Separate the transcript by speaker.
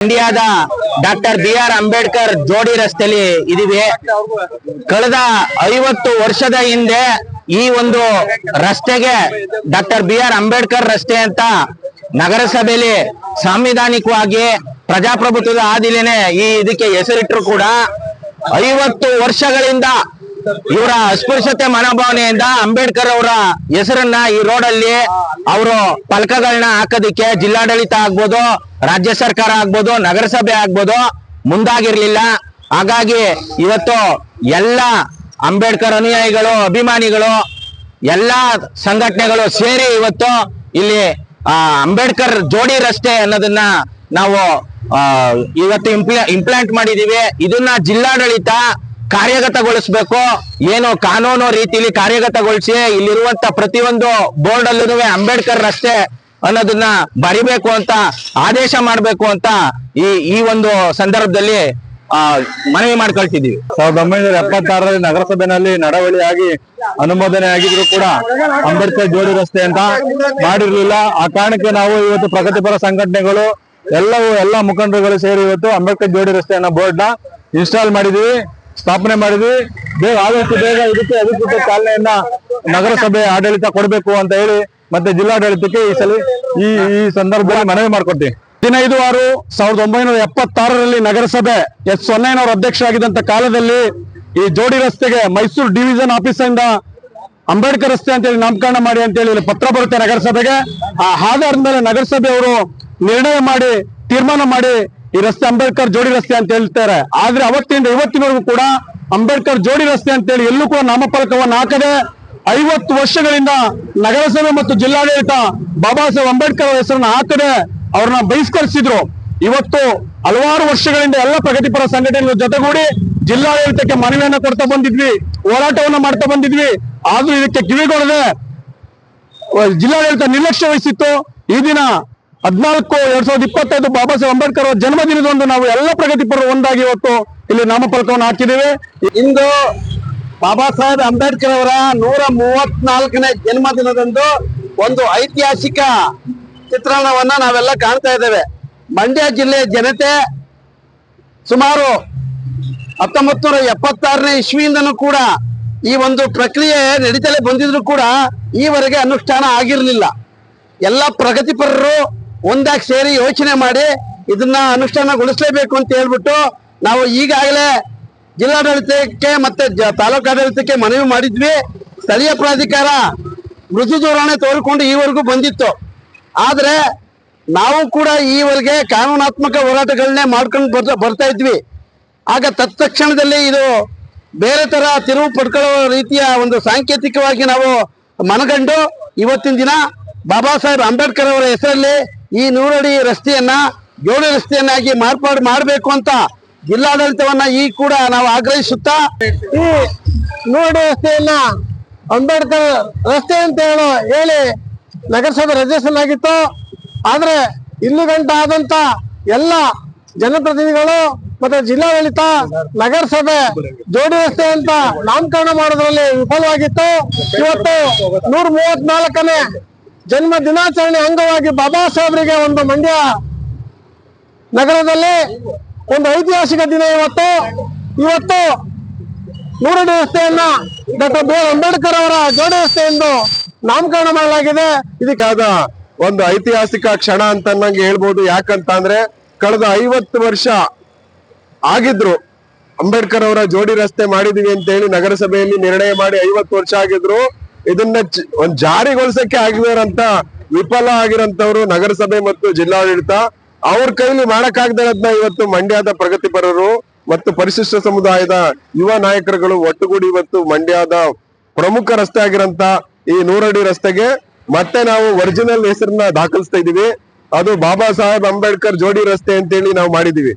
Speaker 1: ಇಂಡಿಯಾದ doctor B R Ambedkar ಜೋಡಿ ರಸ್ತೆಯಲ್ಲಿ ಇದೀವಿ. ಕಳೆದ ಐವತ್ತು ವರ್ಷದ ಹಿಂದೆ ಈ ಒಂದು ರಸ್ತೆಗೆ ಡಾಕ್ಟರ್ ಬಿ ಆರ್ ಅಂಬೇಡ್ಕರ್ ರಸ್ತೆ ಅಂತ ನಗರಸಭೆಯಲ್ಲಿ ಸಾಂವಿಧಾನಿಕವಾಗಿ ಪ್ರಜಾಪ್ರಭುತ್ವದ ಆದಿಲೇನೆ ಈ ಇದಕ್ಕೆ ಹೆಸರಿಟ್ಟರು ಕೂಡ ಐವತ್ತು ವರ್ಷಗಳಿಂದ ಇವರ ಅಸ್ಪೃಶ್ಯತೆ ಮನೋಭಾವನೆಯಿಂದ ಅಂಬೇಡ್ಕರ್ ಅವರ ಹೆಸರನ್ನ ಈ ರೋಡಲ್ಲಿ ಅವರು ಫಲಕಗಳನ್ನ ಹಾಕೋದಿಕ್ಕೆ ಜಿಲ್ಲಾಡಳಿತ ಆಗ್ಬೋದು ರಾಜ್ಯ ಸರ್ಕಾರ ಆಗ್ಬೋದು, ನಗರಸಭೆ ಆಗ್ಬೋದು ಮುಂದಾಗಿರ್ಲಿಲ್ಲ. ಹಾಗಾಗಿ ಇವತ್ತು ಎಲ್ಲ ಅಂಬೇಡ್ಕರ್ ಅನುಯಾಯಿಗಳು, ಅಭಿಮಾನಿಗಳು, ಎಲ್ಲ ಸಂಘಟನೆಗಳು ಸೇರಿ ಇವತ್ತು ಇಲ್ಲಿ ಅಂಬೇಡ್ಕರ್ ಜೋಡಿ ರಸ್ತೆ ಅನ್ನೋದನ್ನ ನಾವು ಇವತ್ತು ಇಂಪ್ಲ ಇಂಪ್ಲಾಂಟ್ ಮಾಡಿದೀವಿ. ಇದನ್ನ ಜಿಲ್ಲಾಡಳಿತ ಕಾರ್ಯಗತಗೊಳಿಸ್ಬೇಕು. ಏನು ಕಾನೂನು ರೀತಿಯಲ್ಲಿ ಕಾರ್ಯಗತಗೊಳಿಸಿ ಇಲ್ಲಿರುವಂತ ಪ್ರತಿಯೊಂದು ಬೋರ್ಡ್ ಅಲ್ಲೂ ಅಂಬೇಡ್ಕರ್ ರಸ್ತೆ ಅನ್ನೋದನ್ನ ಬರಿಬೇಕು ಅಂತ ಆದೇಶ ಮಾಡ್ಬೇಕು ಅಂತ ಈ ಈ ಒಂದು ಸಂದರ್ಭದಲ್ಲಿ, ಆ, ಮನವಿ ಮಾಡ್ಕೊಳ್ತಿದೀವಿ
Speaker 2: ಸಾವಿರದ ಒಂಬೈನೂರ ಎಪ್ಪತ್ತಾರರಲ್ಲಿ ನಗರಸಭೆನಲ್ಲಿ ನಡವಳಿಯಾಗಿ ಅನುಮೋದನೆ ಆಗಿದ್ರು ಕೂಡ ಅಂಬೇಡ್ಕರ್ ಜೋಡಿ ರಸ್ತೆ ಅಂತ ಮಾಡಿರ್ಲಿಲ್ಲ. ಆ ಕಾರಣಕ್ಕೆ ನಾವು ಇವತ್ತು ಪ್ರಗತಿಪರ ಸಂಘಟನೆಗಳು ಎಲ್ಲವೂ ಎಲ್ಲ ಮುಖಂಡರುಗಳು ಸೇರಿ ಇವತ್ತು ಅಂಬೇಡ್ಕರ್ ಜೋಡಿ ರಸ್ತೆ ಅನ್ನೋ ಬೋರ್ಡ್ನ ಇನ್ಸ್ಟಾಲ್ ಮಾಡಿದ್ವಿ ಸ್ಥಾಪನೆ ಮಾಡಿದ್ವಿ ಬೇಗ ಆದಷ್ಟು ಬೇಗ ಇದಕ್ಕೆ ಅಧಿಕೃತ ಚಾಲನೆಯನ್ನ ನಗರಸಭೆ ಆಡಳಿತ ಕೊಡಬೇಕು ಅಂತ ಹೇಳಿ ಮತ್ತೆ ಜಿಲ್ಲಾಡಳಿತಕ್ಕೆ ಈ ಸಲ ಈ ಈ ಸಂದರ್ಭದಲ್ಲಿ ಮನವಿ ಮಾಡ್ಕೊಡ್ತೀವಿ ಹದಿನೈದು ಆರು ಸಾವಿರದ ಒಂಬೈನೂರ ಎಪ್ಪತ್ತಾರರಲ್ಲಿ ನಗರಸಭೆ ಎಸ್ ಸೊನ್ನೆನವರು ಅಧ್ಯಕ್ಷರಾಗಿದ್ದಂತ ಕಾಲದಲ್ಲಿ ಈ ಜೋಡಿ ರಸ್ತೆಗೆ ಮೈಸೂರು ಡಿವಿಷನ್ ಆಫೀಸಿಂದ ಅಂಬೇಡ್ಕರ್ ರಸ್ತೆ ಅಂತೇಳಿ ನಾಮಕರಣ ಮಾಡಿ ಅಂತೇಳಿ ಪತ್ರ ಬರುತ್ತೆ ನಗರಸಭೆಗೆ. ಆ ಆಧಾರದ ಮೇಲೆ ನಗರಸಭೆಯವರು ನಿರ್ಣಯ ಮಾಡಿ, ತೀರ್ಮಾನ ಮಾಡಿ ಈ ರಸ್ತೆ ಅಂಬೇಡ್ಕರ್ ಜೋಡಿ ರಸ್ತೆ ಅಂತ ಹೇಳ್ತಾರೆ. ಆದ್ರೆ ಅವತ್ತಿಂದ ಇವತ್ತಿನವರೆಗೂ ಕೂಡ ಅಂಬೇಡ್ಕರ್ ಜೋಡಿ ರಸ್ತೆ ಅಂತೇಳಿ ಎಲ್ಲೂ ಕೂಡ ನಾಮಫಲಕವನ್ನು ಹಾಕದೆ ಐವತ್ತು ವರ್ಷಗಳಿಂದ ನಗರಸಭೆ ಮತ್ತು ಜಿಲ್ಲಾಡಳಿತ ಬಾಬಾ ಸಾಹೇಬ್ ಅಂಬೇಡ್ಕರ್ ಅವರ ಹೆಸರನ್ನ ಹಾಕದೆ ಅವ್ರನ್ನ ಬಹಿಷ್ಕರಿಸಿದ್ರು. ಇವತ್ತು ಹಲವಾರು ವರ್ಷಗಳಿಂದ ಎಲ್ಲ ಪ್ರಗತಿಪರ ಸಂಘಟನೆಗಳ ಜೊತೆಗೂಡಿ ಜಿಲ್ಲಾಡಳಿತಕ್ಕೆ ಮನವಿಯನ್ನ ಕೊಡ್ತಾ ಬಂದಿದ್ವಿ, ಹೋರಾಟವನ್ನ ಮಾಡ್ತಾ ಬಂದಿದ್ವಿ. ಆದ್ರೂ ಇದಕ್ಕೆ ಕಿವಿಗೊಡದೆ ಜಿಲ್ಲಾಡಳಿತ ನಿರ್ಲಕ್ಷ್ಯ ವಹಿಸಿತ್ತು. ಈ ದಿನ ಹದಿನಾಲ್ಕು ಎರಡ್ ಸಾವಿರದ ಇಪ್ಪತ್ತೈದು ಬಾಬಾ ಸಾಹೇಬ್ ಅಂಬೇಡ್ಕರ್ ಅವರ ಜನ್ಮದಿನದಂದು ನಾವು ಎಲ್ಲ ಪ್ರಗತಿಪರರು ಒಂದಾಗಿ ಇವತ್ತು ಇಲ್ಲಿ ನಾಮಫಲಕವನ್ನು ಹಾಕಿದ್ದೇವೆ.
Speaker 3: ಇಂದು ಬಾಬಾ ಸಾಹೇಬ್ ಅಂಬೇಡ್ಕರ್ ಅವರ ನೂರ ಮೂವತ್ನಾಲ್ಕನೇ ಜನ್ಮದಿನದಂದು ಒಂದು ಐತಿಹಾಸಿಕ ಚಿತ್ರಣವನ್ನ ನಾವೆಲ್ಲ ಕಾಣ್ತಾ ಇದ್ದೇವೆ. ಮಂಡ್ಯ ಜಿಲ್ಲೆಯ ಜನತೆ ಸುಮಾರು ಹತ್ತೊಂಬತ್ತು ನೂರ ಎಪ್ಪತ್ತಾರನೇ ಇಸ್ವಿಯಿಂದನೂ ಕೂಡ ಈ ಒಂದು ಪ್ರಕ್ರಿಯೆ ನಡೀತಲೇ ಬಂದಿದ್ರು ಕೂಡ ಈವರೆಗೆ ಅನುಷ್ಠಾನ ಆಗಿರಲಿಲ್ಲ. ಎಲ್ಲ ಪ್ರಗತಿಪರರು ಒಂದಾಗಿ ಸೇರಿ ಯೋಚನೆ ಮಾಡಿ ಇದನ್ನ ಅನುಷ್ಠಾನಗೊಳಿಸಲೇಬೇಕು ಅಂತ ಹೇಳ್ಬಿಟ್ಟು ನಾವು ಈಗಾಗಲೇ ಜಿಲ್ಲಾಡಳಿತಕ್ಕೆ ಮತ್ತೆ ತಾಲೂಕಾಡಳಿತಕ್ಕೆ ಮನವಿ ಮಾಡಿದ್ವಿ. ಸ್ಥಳೀಯ ಪ್ರಾಧಿಕಾರ ಮೃದು ಧೋರಣೆ ತೋರಿಕೊಂಡು ಈವರೆಗೂ ಬಂದಿತ್ತು. ಆದರೆ ನಾವು ಕೂಡ ಈವರೆಗೆ ಕಾನೂನಾತ್ಮಕ ಹೋರಾಟಗಳನ್ನೇ ಮಾಡ್ಕೊಂಡು ಬರ್ತಾ ಬರ್ತಾ ಇದ್ವಿ. ಆಗ ತತ್ಕ್ಷಣದಲ್ಲಿ ಇದು ಬೇರೆ ತರ ತಿರುವು ಪಡ್ಕೊಳ್ಳೋ ರೀತಿಯ ಒಂದು ಸಾಂಕೇತಿಕವಾಗಿ ನಾವು ಮನಗಂಡು ಇವತ್ತಿನ ದಿನ ಬಾಬಾ ಸಾಹೇಬ್ ಅಂಬೇಡ್ಕರ್ ಅವರ ಹೆಸರಲ್ಲಿ ಈ ನೂರಡಿ ರಸ್ತೆಯನ್ನ, ಜೋಡಿ ರಸ್ತೆಯನ್ನಾಗಿ ಮಾರ್ಪಾಡು ಮಾಡಬೇಕು ಅಂತ ಜಿಲ್ಲಾಡಳಿತವನ್ನ ಈ ಕೂಡ ನಾವು ಆಗ್ರಹಿಸುತ್ತಾ ಈ ನೋಡು ರಸ್ತೆಯನ್ನ ಅಂಬೇಡ್ಕರ್ ರಸ್ತೆ ಅಂತ ಹೇಳೋ ಹೇಳಿ ನಗರಸಭೆ ಆಗಿತ್ತು ಆದ್ರೆ ಇಲ್ಲಿ ಗಂಟ ಆದಂತ ಎಲ್ಲ ಜನಪ್ರತಿನಿಧಿಗಳು ಮತ್ತೆ ಜಿಲ್ಲಾಡಳಿತ, ನಗರಸಭೆ ಜೋಡಿ ರಸ್ತೆ ಅಂತ ನಾಮಕರಣ ಮಾಡೋದ್ರಲ್ಲಿ ವಿಫಲವಾಗಿತ್ತು. ಇವತ್ತು ನೂರ ಮೂವತ್ನಾಲ್ಕನೇ ಜನ್ಮ ದಿನಾಚರಣೆ ಅಂಗವಾಗಿ ಬಾಬಾ ಸಾಹೇಬರಿಗೆ ಒಂದು ಮಂಡ್ಯ ನಗರದಲ್ಲಿ ಒಂದು ಐತಿಹಾಸಿಕ ದಿನ ಇವತ್ತು. ಇವತ್ತು ಮೂರನೇ ರಸ್ತೆಯನ್ನ ಡಾಕ್ಟರ್ ಬಿ ಅಂಬೇಡ್ಕರ್ ಅವರ ಜೋಡಿ ರಸ್ತೆ ಎಂದು ನಾಮಕರಣ ಮಾಡಲಾಗಿದೆ.
Speaker 2: ಇದಕ್ಕಾದ ಒಂದು ಐತಿಹಾಸಿಕ ಕ್ಷಣ ಅಂತ ನಂಗೆ ಹೇಳ್ಬೋದು. ಯಾಕಂತ ಅಂದ್ರೆ ಕಳೆದ ಐವತ್ತು ವರ್ಷ ಆಗಿದ್ರು ಅಂಬೇಡ್ಕರ್ ಅವರ ಜೋಡಿ ರಸ್ತೆ ಮಾಡಿದೀವಿ ಅಂತ ಹೇಳಿ ನಗರಸಭೆಯಲ್ಲಿ ನಿರ್ಣಯ ಮಾಡಿ ಐವತ್ತು ವರ್ಷ ಆಗಿದ್ರು. ಇದನ್ನ ಒಂದ್ ಜಾರಿಗೊಳಿಸಕ್ಕೆ ಆಗಿರೋರಂತ ವಿಫಲ ಆಗಿರೋಂಥವ್ರು ನಗರಸಭೆ ಮತ್ತು ಜಿಲ್ಲಾಡಳಿತ. ಅವ್ರ ಕೈಲಿ ಮಾಡಕ್ಕಾಗ್ದಿರೋದ್ನ ಇವತ್ತು ಮಂಡ್ಯದ ಪ್ರಗತಿಪರರು ಮತ್ತು ಪರಿಶಿಷ್ಟ ಸಮುದಾಯದ ಯುವ ನಾಯಕರುಗಳು ಒಟ್ಟುಗೂಡಿ ಇವತ್ತು ಮಂಡ್ಯದ ಪ್ರಮುಖ ರಸ್ತೆ ಆಗಿರಂತ ಈ ನೂರಡಿ ರಸ್ತೆಗೆ ಮತ್ತೆ ನಾವು ಒರಿಜಿನಲ್ ಹೆಸರನ್ನ ದಾಖಲಿಸ್ತಾ ಇದೀವಿ ಅದು ಬಾಬಾ ಸಾಹೇಬ್ ಅಂಬೇಡ್ಕರ್ ಜೋಡಿ ರಸ್ತೆ ಅಂತೇಳಿ ನಾವು ಮಾಡಿದೀವಿ